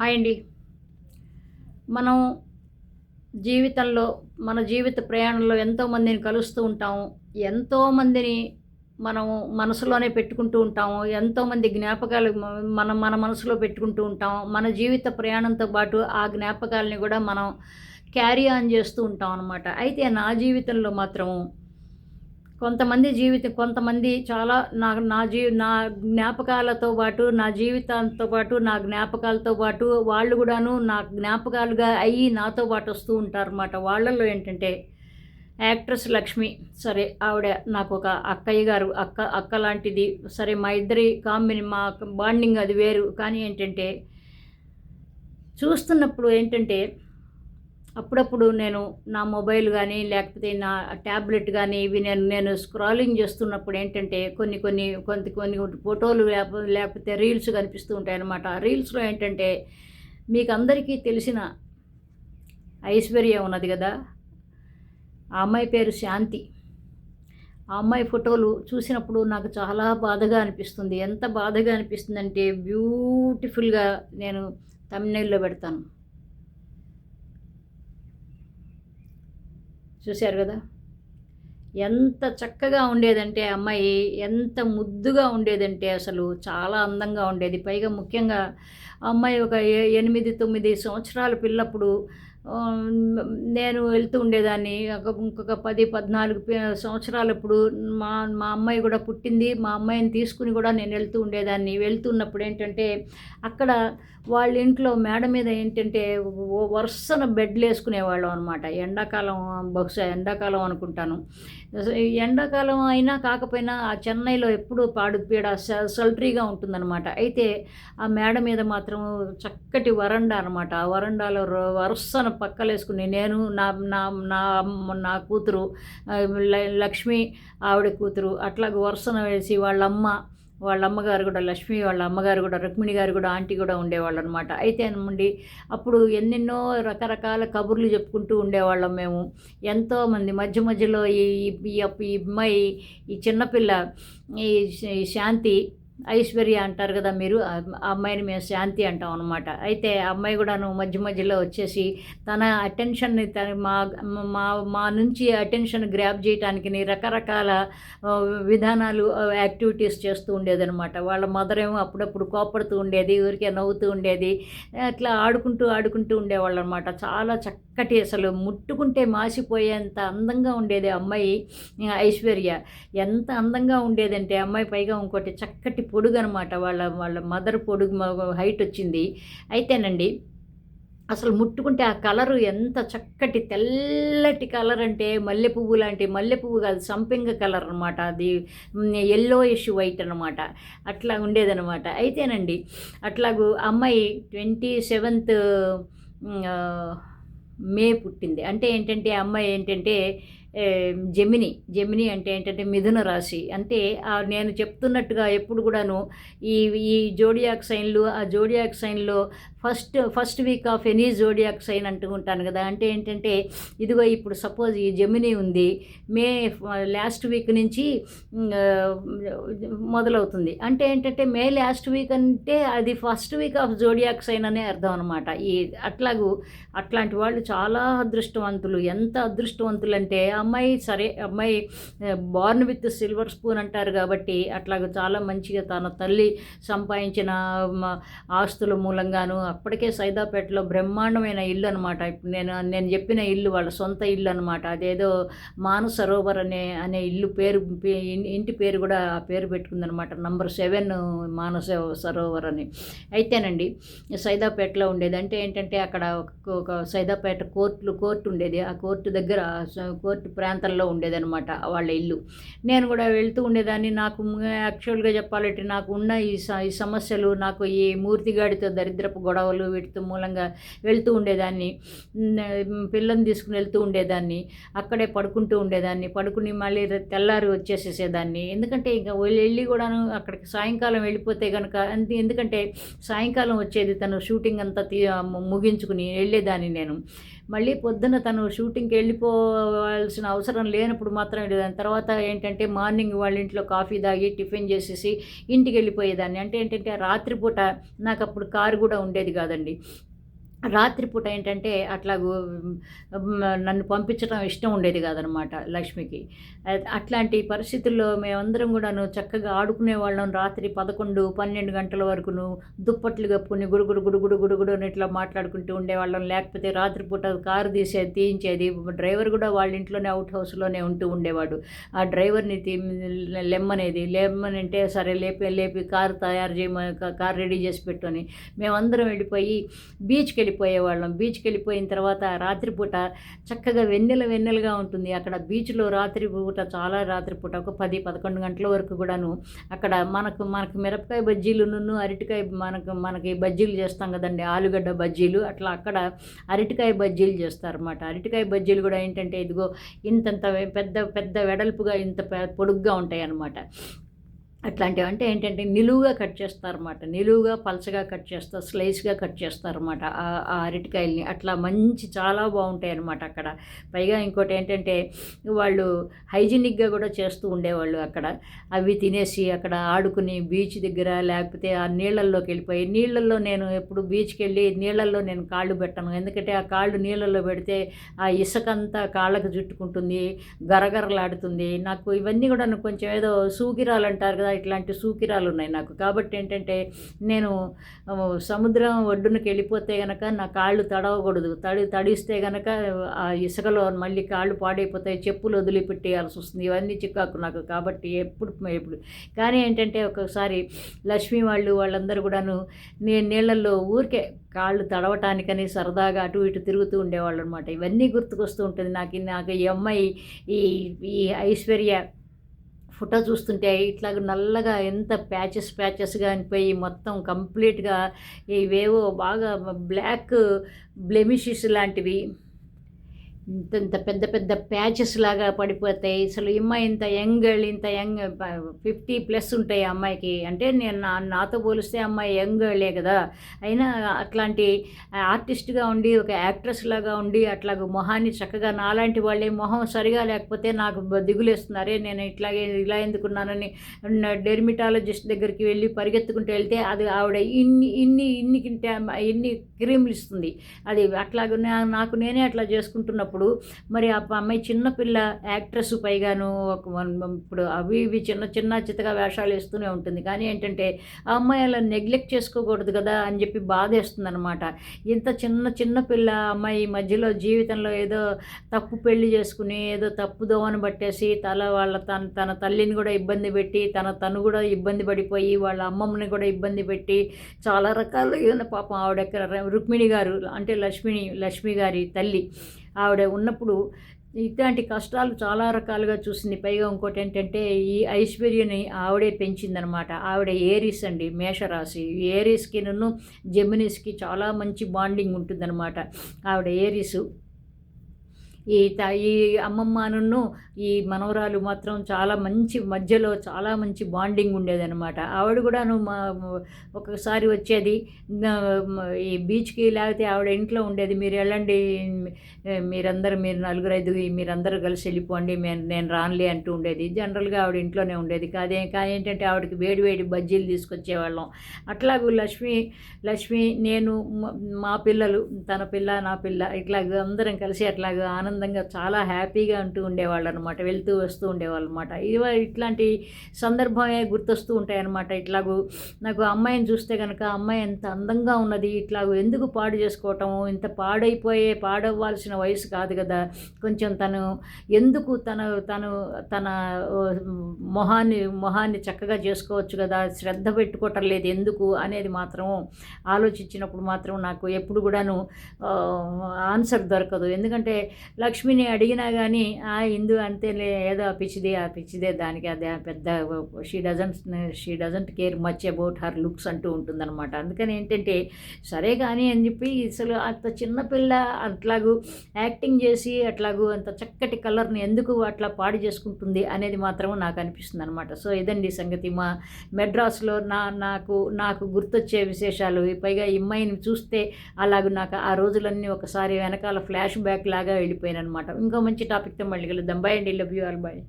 Hi అండి. మనం జీవితంలో మన జీవిత ప్రయాణంలో ఎంతోమందిని కలుస్తూ ఉంటాము. ఎంతోమందిని మనము మనసులోనే పెట్టుకుంటూ ఉంటాము. ఎంతోమంది జ్ఞాపకాలు మనం మన మనసులో పెట్టుకుంటూ ఉంటాము. మన జీవిత ప్రయాణంతో పాటు ఆ జ్ఞాపకాలని కూడా మనం క్యారీ ఆన్ చేస్తూ ఉంటాం అనమాట అయితే నా జీవితంలో మాత్రము కొంతమంది జీవితం కొంతమంది చాలా నా నా జీ నా జ్ఞాపకాలతో పాటు నా జీవితంతో పాటు నా జ్ఞాపకాలతో పాటు వాళ్ళు కూడాను నా జ్ఞాపకాలుగా అయ్యి నాతో పాటు వస్తూ ఉంటారు అన్నమాట వాళ్ళల్లో ఏంటంటే యాక్ట్రెస్ లక్ష్మి సరే ఆవిడ నాకు ఒక అక్కయ్య గారు అక్క అక్క లాంటిది. సరే మా ఇద్దరి కాంబిని మా బాండింగ్ అది వేరు. కానీ ఏంటంటే చూస్తున్నప్పుడు ఏంటంటే అప్పుడప్పుడు నేను నా మొబైల్ కానీ లేకపోతే నా ట్యాబ్లెట్ కానీ ఇవి నేను నేను స్క్రాలింగ్ చేస్తున్నప్పుడు ఏంటంటే కొన్ని కొన్ని కొంత కొన్ని ఫోటోలు లేకపోతే రీల్స్ కనిపిస్తూ ఉంటాయి అన్నమాట ఆ రీల్స్లో ఏంటంటే మీకు అందరికీ తెలిసిన ఐశ్వర్య ఉన్నది కదా? ఆ అమ్మాయి పేరు శాంతి. ఆ అమ్మాయి ఫోటోలు చూసినప్పుడు నాకు చాలా బాధగా అనిపిస్తుంది. ఎంత బాధగా అనిపిస్తుందంటే బ్యూటిఫుల్గా నేను తమిళనాడులో పెడతాను. చూశారు కదా? ఎంత చక్కగా ఉండేదంటే ఆ అమ్మాయి ఎంత ముద్దుగా ఉండేదంటే అసలు చాలా అందంగా ఉండేది. పైగా ముఖ్యంగా అమ్మాయి ఒక ఏ- ఎనిమిది తొమ్మిది సంవత్సరాల పిల్లప్పుడు నేను వెళ్తూ ఉండేదాన్ని. ఒక ఇంకొక పది పద్నాలుగు సంవత్సరాలు ఇప్పుడు మా మా అమ్మాయి కూడా పుట్టింది. మా అమ్మాయిని తీసుకుని కూడా నేను వెళ్తూ ఉండేదాన్ని. వెళ్తున్నప్పుడు ఏంటంటే అక్కడ వాళ్ళ ఇంట్లో మేడ మీద ఏంటంటే వరుసన బెడ్లు వేసుకునేవాళ్ళం అనమాట ఎండాకాలం బహుశా ఎండాకాలం అనుకుంటాను. ఎండాకాలం అయినా కాకపోయినా ఆ చెన్నైలో ఎప్పుడూ పాడు పీడ స- సల్ట్రీగా ఉంటుందన్నమాట. అయితే ఆ మేడ మీద మాత్రం చక్కటి వరండా అనమాట ఆ వరండాలో వరుసన పక్కలేసుకుని నేను నా నా నా నా కూతురు ల- లక్ష్మి ఆవిడ కూతురు అట్లా వరుసన వేసి వాళ్ళ అమ్మ వాళ్ళ అమ్మగారు కూడా లక్ష్మి వాళ్ళ అమ్మగారు కూడా రుక్మిణి గారు కూడా ఆంటీ కూడా ఉండేవాళ్ళు అనమాట అయితే నుండి అప్పుడు ఎన్నెన్నో రకరకాల కబుర్లు చెప్పుకుంటూ ఉండేవాళ్ళం మేము. ఎంతోమంది మధ్య మధ్యలో ఈ ఈ- అమ్మాయి ఈ చిన్నపిల్ల ఈ శాంతి ఐశ్వర్య అంటారు కదా మీరు ఆ అమ్మాయిని మేము శాంతి అంటాం అనమాట అయితే ఆ అమ్మాయి కూడాను మధ్య మధ్యలో వచ్చేసి తన అటెన్షన్ని తన మా మా మా నుంచి అటెన్షన్ గ్రాప్ చేయటానికి రకరకాల విధానాలు యాక్టివిటీస్ చేస్తూ ఉండేదనమాట వాళ్ళ మదర్ ఏమో అప్పుడప్పుడు కోపడుతూ ఉండేది ఊరికే నవ్వుతూ ఉండేది అట్లా ఆడుకుంటూ ఆడుకుంటూ ఉండేవాళ్ళు అనమాట చాలా చక్కటి అసలు ముట్టుకుంటే మాసిపోయేంత అందంగా ఉండేది ఆ అమ్మాయి ఐశ్వర్య. ఎంత అందంగా ఉండేదంటే అమ్మాయి పైగా ఇంకోటి చక్కటి పొడుగు అనమాట వాళ్ళ వాళ్ళ మదర్ పొడుగు హైట్ వచ్చింది. అయితేనండి అసలు ముట్టుకుంటే ఆ కలరు ఎంత చక్కటి తెల్లటి కలర్ అంటే మల్లె పువ్వు లాంటి మల్లె పువ్వు కాదు సంపింగ కలర్ అనమాట అది ఎల్లో ఇష్ వైట్ అనమాట అట్లా ఉండేదనమాట అయితేనండి అట్లాగూ అమ్మాయి ట్వంటీ సెవెంత్ మే పుట్టింది. అంటే ఏంటంటే ఆ అమ్మాయి ఏంటంటే జెమిని జెమిని అంటే ఏంటంటే మిథున రాశి. అంటే నేను చెప్తున్నట్టుగా ఎప్పుడు కూడాను ఈ ఈ జోడియాక్ సైన్లు ఆ zodiac సైన్లో first first week of any zodiac sign అంటూ ఉంటాను కదా. అంటే ఏంటంటే ఇదిగో ఇప్పుడు సపోజ్ ఈ జమిని ఉంది మే లాస్ట్ వీక్ నుంచి మొదలవుతుంది. అంటే ఏంటంటే మే లాస్ట్ వీక్ అంటే అది first week of zodiac sign అనే అర్థం అనమాట ఈ అట్లాగూ అట్లాంటి వాళ్ళు చాలా అదృష్టవంతులు. ఎంత అదృష్టవంతులు అంటే అమ్మాయి సరే అమ్మాయి బార్న్ విత్ సిల్వర్ స్పూన్ అంటారు కాబట్టి అట్లాగ చాలా మంచిగా తన తల్లి సంపాదించిన ఆస్తుల మూలంగాను అప్పటికే సైదాపేటలో బ్రహ్మాండమైన ఇల్లు అనమాట ఇప్పుడు నేను నేను చెప్పిన ఇల్లు వాళ్ళ సొంత ఇల్లు అనమాట అదేదో మానసరోవర్ అనే అనే ఇల్లు పేరు పే- ఇంటి పేరు కూడా ఆ పేరు పెట్టుకుందనమాట నంబర్ సెవెన్ మానస సరోవర్ అని. అయితేనండి సైదాపేటలో ఉండేది. అంటే ఏంటంటే అక్కడ ఒక- సైదాపేట కోర్టులు కోర్టు ఉండేది. ఆ కోర్టు దగ్గర కోర్టు ప్రాంతంలో ఉండేదనమాట వాళ్ళ ఇల్లు. నేను కూడా వెళ్తూ ఉండేదాన్ని. నాకు యాక్చువల్గా చెప్పాలంటే నాకు ఉన్న ఈ స- ఈ సమస్యలు నాకు ఈ మూర్తిగాడితో దరిద్రపు గొడవలు వీటితో మూలంగా వెళ్తూ ఉండేదాన్ని. పిల్లని తీసుకుని వెళ్తూ ఉండేదాన్ని. అక్కడే పడుకుంటూ ఉండేదాన్ని. పడుకుని మళ్ళీ తెల్లారి వచ్చేసేసేదాన్ని. ఎందుకంటే ఇంకా వెళ్ళి వెళ్ళి కూడాను అక్కడికి సాయంకాలం వెళ్ళిపోతే కనుక ఎందుకంటే సాయంకాలం వచ్చేది తను షూటింగ్ అంతా తీ- ముగించుకుని వెళ్ళేదాన్ని నేను. మళ్ళీ పొద్దున తను షూటింగ్కి వెళ్ళిపోవాల్సిన అవసరం లేనప్పుడు మాత్రం దాని తర్వాత ఏంటంటే మార్నింగ్ వాళ్ళ ఇంట్లో కాఫీ తాగి టిఫిన్ చేసేసి ఇంటికి వెళ్ళిపోయేదాన్ని. అంటే ఏంటంటే రాత్రిపూట నాకు అప్పుడు కారు కూడా ఉండేది కాదండి. రాత్రిపూట ఏంటంటే అట్లాగూ నన్ను పంపించడం ఇష్టం ఉండేది కాదనమాట లక్ష్మికి. అట్లాంటి పరిస్థితుల్లో మేమందరం కూడాను చక్కగా ఆడుకునే వాళ్ళం. రాత్రి పదకొండు పన్నెండు గంటల వరకును దుప్పట్లు కప్పుకుని గుడుగుడు గుడుగుడు గుడుగుడు అని ఇట్లా మాట్లాడుకుంటూ ఉండేవాళ్ళం. లేకపోతే రాత్రిపూట కారు తీసేది తీయించేది డ్రైవర్ కూడా వాళ్ళ ఇంట్లోనే అవుట్ హౌస్లోనే ఉంటూ ఉండేవాడు. ఆ డ్రైవర్ని తీ లెమ్మనేది. లెమ్మని అంటే సరే లేపి లేపి కారు తయారు చేయమని కారు రెడీ చేసి పెట్టుకొని మేమందరం వెళ్ళిపోయి బీచ్కి వెళ్ళిపోయేవాళ్ళం బీచ్కి వెళ్ళిపోయిన తర్వాత రాత్రిపూట చక్కగా వెన్నెల వెన్నెలుగా ఉంటుంది. అక్కడ బీచ్లో రాత్రిపూట చాలా రాత్రిపూట ఒక పది పదకొండు గంటల వరకు కూడాను అక్కడ మనకు మనకు మిరపకాయ బజ్జీలు నున్ను అరటికాయ మనకు మనకి బజ్జీలు చేస్తాం కదండి ఆలుగడ్డ బజ్జీలు. అట్లా అక్కడ అరటికాయ బజ్జీలు చేస్తారన్నమాట. అరటికాయ బజ్జీలు కూడా ఏంటంటే ఇదిగో ఇంతంత పెద్ద పెద్ద వెడల్పుగా ఇంత పొడుగ్గా ఉంటాయి అన్నమాట అట్లాంటివి అంటే ఏంటంటే నిలువుగా కట్ చేస్తారన్నమాట. నిలువుగా పలచగా కట్ చేస్తారు స్లైస్గా కట్ చేస్తారన్నమాట ఆ అరటికాయల్ని. అట్లా మంచి చాలా బాగుంటాయి అన్నమాట అక్కడ. పైగా ఇంకోటి ఏంటంటే వాళ్ళు హైజీనిక్గా కూడా చేస్తూ ఉండేవాళ్ళు అక్కడ. అవి తినేసి అక్కడ ఆడుకుని బీచ్ దగ్గర లేకపోతే ఆ నీళ్ళల్లోకి వెళ్ళిపోయి నీళ్ళల్లో నేను ఎప్పుడు బీచ్కి వెళ్ళి నీళ్ళల్లో నేను కాళ్ళు పెట్టను. ఎందుకంటే ఆ కాళ్ళు నీళ్ళల్లో పెడితే ఆ ఇసుకంతా కాళ్ళకు చుట్టుకుంటుంది గరగరలాడుతుంది. నాకు ఇవన్నీ కూడా కొంచెం ఏదో సూకిరాలు అంటారు కదా ఇట్లాంటి సూకిరాలు ఉన్నాయి నాకు. కాబట్టి ఏంటంటే నేను సముద్రం ఒడ్డునకి వెళ్ళిపోతే గనక నా కాళ్ళు తడవకూడదు. తడి తడిస్తే గనక ఆ ఇసుకలో మళ్ళీ కాళ్ళు పాడైపోతాయి చెప్పులు వదిలిపెట్టేయాల్సి వస్తుంది. ఇవన్నీ చిక్కాకు నాకు. కాబట్టి ఎప్పుడు ఎప్పుడు. కానీ ఏంటంటే ఒక్కొక్కసారి లక్ష్మి వాళ్ళు వాళ్ళందరూ కూడాను నేను నీళ్ళల్లో ఊరికే కాళ్ళు తడవటానికని సరదాగా అటు ఇటు తిరుగుతూ ఉండేవాళ్ళు అనమాట ఇవన్నీ గుర్తుకొస్తూ ఉంటుంది. నాకు నాకు ఈ అమ్మాయి ఈ ఈ ఐశ్వర్య ఫోటో చూస్తుంటే ఇట్లా నల్లగా ఎంత ప్యాచెస్ ప్యాచెస్గా అనిపోయి మొత్తం కంప్లీట్గా ఇవేవో బాగా బ్లాక్ బ్లెమిషెస్ లాంటివి. ఇంత పెద్ద పెద్ద ప్యాచెస్ లాగా పడిపోతాయి. అసలు అమ్మాయి ఇంత యంగ్ గర్ల్ ఇంత యంగ్ ఫిఫ్టీ ప్లస్ ఉంటాయి అమ్మాయికి. అంటే నేను నా నాతో పోలిస్తే అమ్మాయి యంగ్ గర్లే కదా. అయినా అట్లాంటి ఆర్టిస్ట్గా ఉండి ఒక యాక్ట్రెస్ లాగా ఉండి అట్లా మొహాన్ని చక్కగా నాలాంటి వాళ్ళే మొహం సరిగా లేకపోతే నాకు దిగులేస్తున్నారే. నేను ఇట్లాగే ఇలా ఎందుకున్నానని డెర్మిటాలజిస్ట్ దగ్గరికి వెళ్ళి పరిగెత్తుకుంటూ వెళ్తే అది ఆవిడ ఇన్ని ఇన్ని ఇన్ని ఇన్ని క్రీములు ఇస్తుంది. అది అట్లాగ నా- నాకు నేనే అట్లా చేసుకుంటున్నప్పుడు మరి ఆ అమ్మాయి చిన్నపిల్ల యాక్ట్రెస్ పైగాను ఒక ఇప్పుడు అవి ఇవి చిన్న చిన్న చిత్తగా వేషాలు వేస్తూనే ఉంటుంది. కానీ ఏంటంటే ఆ అమ్మాయి అలా నెగ్లెక్ట్ చేసుకోకూడదు కదా అని చెప్పి బాధేస్తుంది అనమాట ఇంత చిన్న చిన్న పిల్ల అమ్మాయి మధ్యలో జీవితంలో ఏదో తప్పు పెళ్ళి చేసుకుని ఏదో తప్పు దోవను పట్టేసి తల వాళ్ళ తన తన తల్లిని కూడా ఇబ్బంది పెట్టి తన తను కూడా ఇబ్బంది పడిపోయి వాళ్ళ అమ్మమ్మని కూడా ఇబ్బంది పెట్టి చాలా రకాలుగా పాపం ఆవిడ రుక్మిణి గారు అంటే లక్ష్మిని లక్ష్మి గారి తల్లి ఆవిడ ఉన్నప్పుడు ఇట్లాంటి కష్టాలు చాలా రకాలుగా చూసింది. పైగా ఇంకోటి ఏంటంటే ఈ ఐశ్వర్యని ఆవిడే పెంచిందనమాట. ఆవిడ ఏరీస్ అండి మేషరాశి. ఏరీస్కి నన్ను జెమినీస్కి చాలా మంచి బాండింగ్ ఉంటుందన్నమాట ఆవిడ ఏరీసు. ఈ త ఈ అమ్మమ్మను ఈ మనవరాలు మాత్రం చాలా మంచి మధ్యలో చాలా మంచి బాండింగ్ ఉండేదన్నమాట. ఆవిడ కూడాను మా ఒకసారి వచ్చేది ఈ బీచ్కి లేకపోతే ఆవిడ ఇంట్లో ఉండేది. మీరు వెళ్ళండి మీరందరూ మీరు నలుగురు ఐదు మీరందరూ కలిసి వెళ్ళిపోండి నేను నేను రానులే అంటూ ఉండేది. జనరల్గా ఆవిడ ఇంట్లోనే ఉండేది. కాదే కానీ ఏంటంటే ఆవిడకి వేడి వేడి బజ్జీలు తీసుకొచ్చేవాళ్ళం. అట్లాగూ లక్ష్మి లక్ష్మి నేను మా పిల్లలు తన పిల్ల నా పిల్ల ఇట్లాగ అందరం కలిసి అట్లాగ ఆనందంగా చాలా హ్యాపీగా ఉంటూ ఉండేవాళ్ళు అనమాట వెళ్తూ వస్తూ ఉండేవాళ్ళు అనమాట ఇవ ఇట్లాంటి సందర్భమే గుర్తొస్తూ ఉంటాయి అనమాట ఇట్లాగూ నాకు అమ్మాయిని చూస్తే కనుక అమ్మాయి ఎంత అందంగా ఉన్నది ఇట్లాగూ ఎందుకు పాడు చేసుకోవటము? ఇంత పాడైపోయే పాడవ్వాల్సిన వయసు కాదు కదా. కొంచెం తను ఎందుకు తను తను తన మొహాన్ని మొహాన్ని చక్కగా చేసుకోవచ్చు కదా? శ్రద్ధ పెట్టుకోవటం లేదు ఎందుకు? అనేది మాత్రం ఆలోచించినప్పుడు మాత్రం నాకు ఎప్పుడు కూడాను ఆన్సర్ దొరకదు. ఎందుకంటే లక్ష్మిని అడిగినా కానీ ఆ ఇందు అంతేలే ఏదో ఆ పిచ్చిదే ఆ పిచ్చిదే దానికి అదే పెద్ద she doesn't she doesn't care much about her looks అంటూ ఉంటుందన్నమాట. అందుకని ఏంటంటే సరే కానీ అని చెప్పి అసలు అంత చిన్నపిల్ల అట్లాగూ యాక్టింగ్ చేసి అట్లాగూ అంత చక్కటి కలర్ని ఎందుకు అట్లా పాడు చేసుకుంటుంది అనేది మాత్రం నాకు అనిపిస్తుంది అనమాట సో ఇదండి సంగతి. మా మెడ్రాస్లో నా నాకు నాకు గుర్తొచ్చే విశేషాలు. పైగా ఇమ్మాయిని చూస్తే అలాగ నాకు ఆ రోజులన్నీ ఒకసారి వెనకాల ఫ్లాష్ బ్యాక్ లాగా వెళ్ళిపోయాను అనమాట. ఇంకో మంచి టాపిక్తో మళ్ళీ కలుద్దాం. బై అండి. Love you all bye